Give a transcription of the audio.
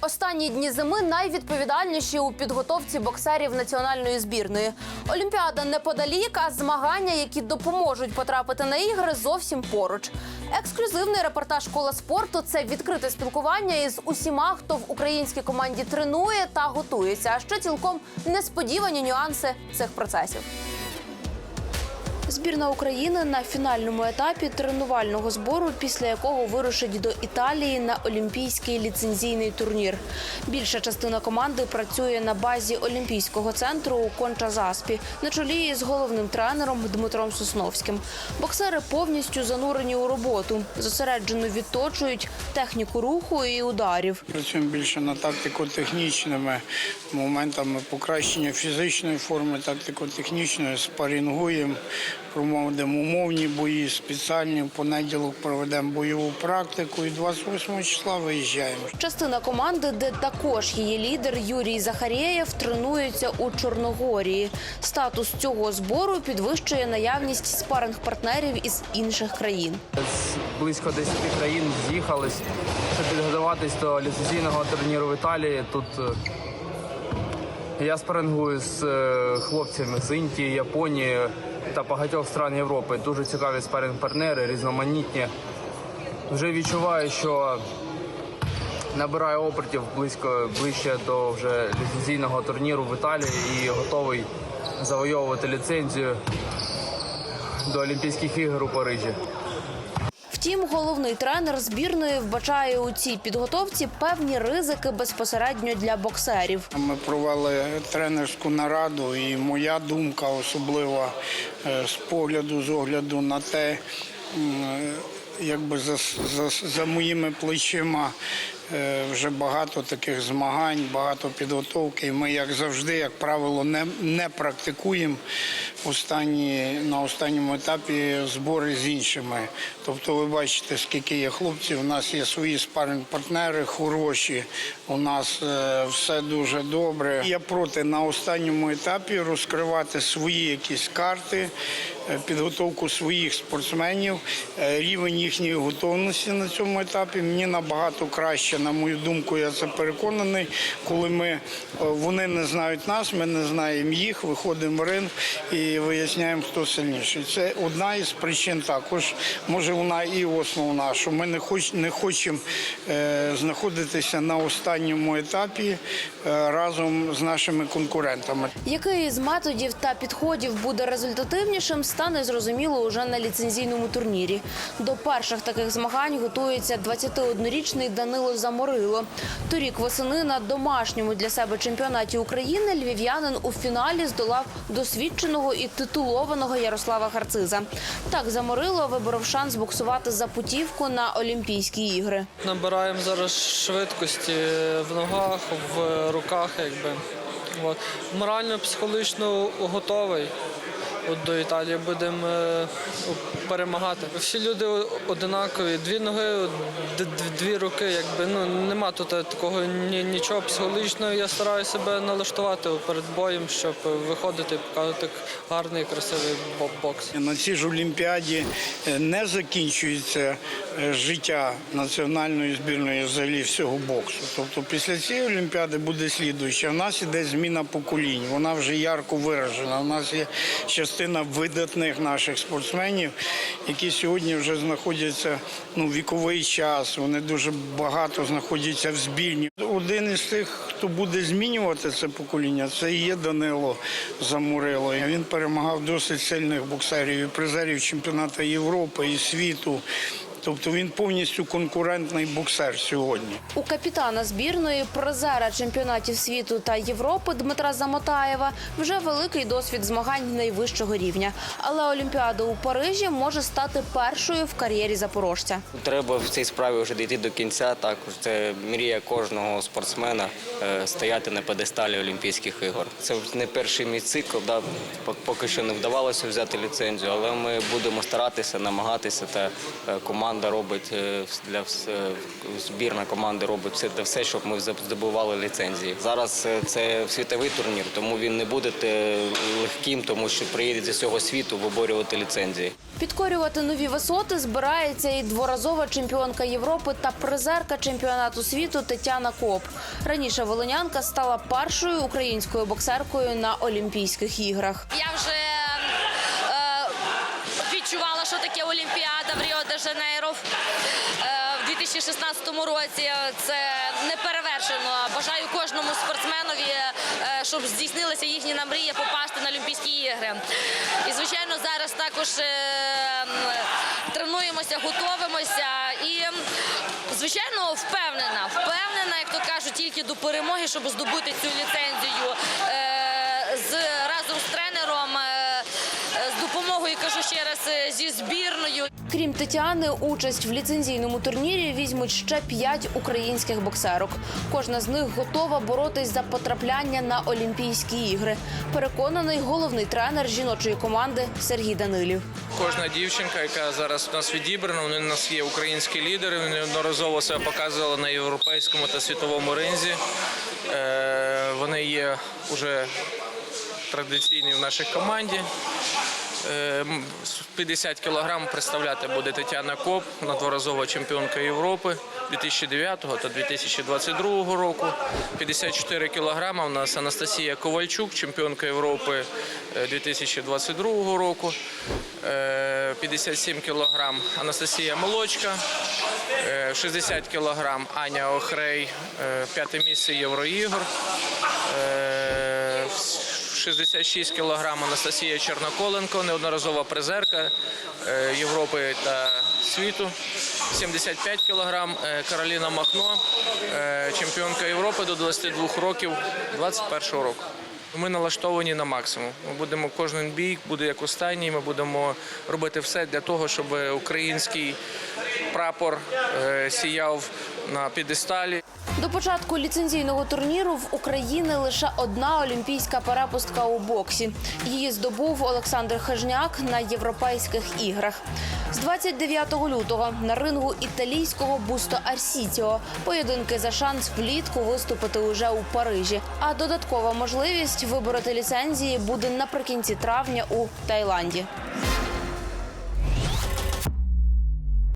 Останні дні зими найвідповідальніші у підготовці боксерів національної збірної. Олімпіада неподалік, а змагання, які допоможуть потрапити на ігри, зовсім поруч. Ексклюзивний репортаж школа спорту це відкрите спілкування із усіма, хто в українській команді тренує та готується. А ще цілком несподівані нюанси цих процесів. Збірна України на фінальному етапі тренувального збору, після якого вирушить до Італії на олімпійський ліцензійний турнір. Більша частина команди працює на базі Олімпійського центру у Конча-Заспі на чолі з головним тренером Дмитром Сосновським. Боксери повністю занурені у роботу, зосереджено відточують техніку руху і ударів. Працюємо більше над тактико-технічними моментами покращення фізичної форми, тактико-технічної, спарінгуємо, проводимо умовні бої, спеціальні. В понеділок проведемо бойову практику і 28 числа виїжджаємо. Частина команди, де також її лідер Юрій Захарєєв, тренується у Чорногорії. Статус цього збору підвищує наявність спаринг-партнерів із інших країн. З близько 10 країн з'їхались, щоб підготуватись до ліцензійного турніру в Італії. Тут е, я спарингую з е, хлопцями з Індії, Японії та багатьох стран Європи. Дуже цікаві спаринг-партнери, різноманітні. Вже відчуваю, що набираю опертів близько ближче до вже ліцензійного турніру в Італії і готовий завойовувати ліцензію до Олімпійських ігор у Парижі. Втім, головний тренер збірної вбачає у цій підготовці певні ризики безпосередньо для боксерів. Ми провели тренерську нараду, і моя думка особлива е, з погляду, з огляду на те, е, якби за, за, за моїми плечима вже багато таких змагань, багато підготовки. Ми, як завжди, як правило, не, не практикуємо останні, на останньому етапі збори з іншими. Тобто, ви бачите, скільки є хлопців. У нас є свої спаринг-партнери хороші. У нас е, все дуже добре. Я проти на останньому етапі розкривати свої якісь карти, е, підготовку своїх спортсменів, е, рівень їхньої готовності на цьому етапі. Мені набагато краще, на мою думку, я це переконаний. Коли ми е, вони не знають нас, ми не знаємо їх, виходимо в ринг і виясняємо, хто сильніший. Це одна із причин також. Може, вона і основна, що ми не хоч не хочемо е, знаходитися на останньому етапі е, разом з нашими конкурентами. Який з методів та підходів буде результативнішим, стане зрозуміло уже на ліцензійному турнірі. До перших таких змагань готується 21-річний Данило Заморило. Торік восени на домашньому для себе чемпіонаті України львів'янин у фіналі здолав досвідченого і титулованого Ярослава Харциза. Так Заморило виборов шанс боксувати за путівку на Олімпійські ігри. Набираємо зараз швидкості в ногах, в руках, якби. От. Морально, психологічно готовий. От до Італії будемо е, перемагати. Всі люди одинакові, дві ноги, дві руки. Якби ну нема тут такого ні, нічого психологічного. Я стараюся себе налаштувати перед боєм, щоб виходити і показувати гарний, красивий бокс. На цій ж Олімпіаді е, не закінчується е, життя національної збірної взагалі всього боксу. Тобто після цієї Олімпіади буде слідуюча. У нас іде зміна поколінь. Вона вже ярко виражена. У нас є частина видатних наших спортсменів, які сьогодні вже знаходяться ну, віковий час. Вони дуже багато знаходяться в збірні. Один із тих, хто буде змінювати це покоління, це є Данило Замурило. Він перемагав досить сильних боксерів і призерів чемпіонату Європи і світу. Тобто він повністю конкурентний боксер сьогодні. У капітана збірної призера чемпіонатів світу та Європи Дмитра Замотаєва вже великий досвід змагань найвищого рівня. Але Олімпіада у Парижі може стати першою в кар'єрі запорожця. Треба в цій справі вже дійти до кінця. Також це мрія кожного спортсмена е, стояти на педесталі Олімпійських ігор. Це не перший мій цикл. Да, поки що не вдавалося взяти ліцензію, але ми будемо старатися, намагатися та е, команда команда робить е, для е, збірна команди робить все для все, щоб ми здобували ліцензії. Зараз е, це світовий турнір, тому він не буде легким, тому що приїдуть з усього світу виборювати ліцензії. Підкорювати нові висоти збирається і дворазова чемпіонка Європи та призерка чемпіонату світу Тетяна Коп. Раніше волинянка стала першою українською боксеркою на Олімпійських іграх. Я вже відчувала, що таке Олімпіада в Ріо де Жанейро е, в 2016 році. Це не перевершено. Бажаю кожному спортсменові, е, щоб здійснилися їхні мрії попасти на Олімпійські ігри. І звичайно, зараз також е, тренуємося, готовимося і. Звичайно, впевнена, впевнена, як то кажуть, тільки до перемоги, щоб здобути цю ліцензію з разом з тренером, е, е, з допомогою кажу ще раз е, зі збірною. Крім Тетяни, участь в ліцензійному турнірі візьмуть ще п'ять українських боксерок. Кожна з них готова боротись за потрапляння на Олімпійські ігри. Переконаний головний тренер жіночої команди Сергій Данилів. Кожна дівчинка, яка зараз у нас відібрана, вони у нас є українські лідери. Вони неодноразово себе показували на європейському та світовому ринзі. Е, Вони є вже традиційні в нашій команді. Е, 50 кілограм представляти буде Тетяна Коп, надворазова чемпіонка Європи 2009 та 2022 року. 54 кілограма у нас Анастасія Ковальчук, чемпіонка Європи е, 2022 року. Е, 57 кілограм Анастасія Молочка. Е, 60 кілограм Аня Охрей, е, п'яте місце Євроігор. Е, 66 кілограм Анастасія Черноколенко, неодноразова призерка е, Європи та світу. 75 кілограм е, Кароліна Махно, е, чемпіонка Європи до 22 років 21 року. Ми налаштовані на максимум. Ми будемо кожен бій буде як останній. Ми будемо робити все для того, щоб український прапор е, сіяв на підесталі. До початку ліцензійного турніру в Україні лише одна олімпійська перепустка у боксі. Її здобув Олександр Хижняк на європейських іграх. З 29 лютого на рингу італійського Бусто Арсітіо поєдинки за шанс влітку виступити уже у Парижі. А додаткова можливість вибороти ліцензії буде наприкінці травня у Таїланді.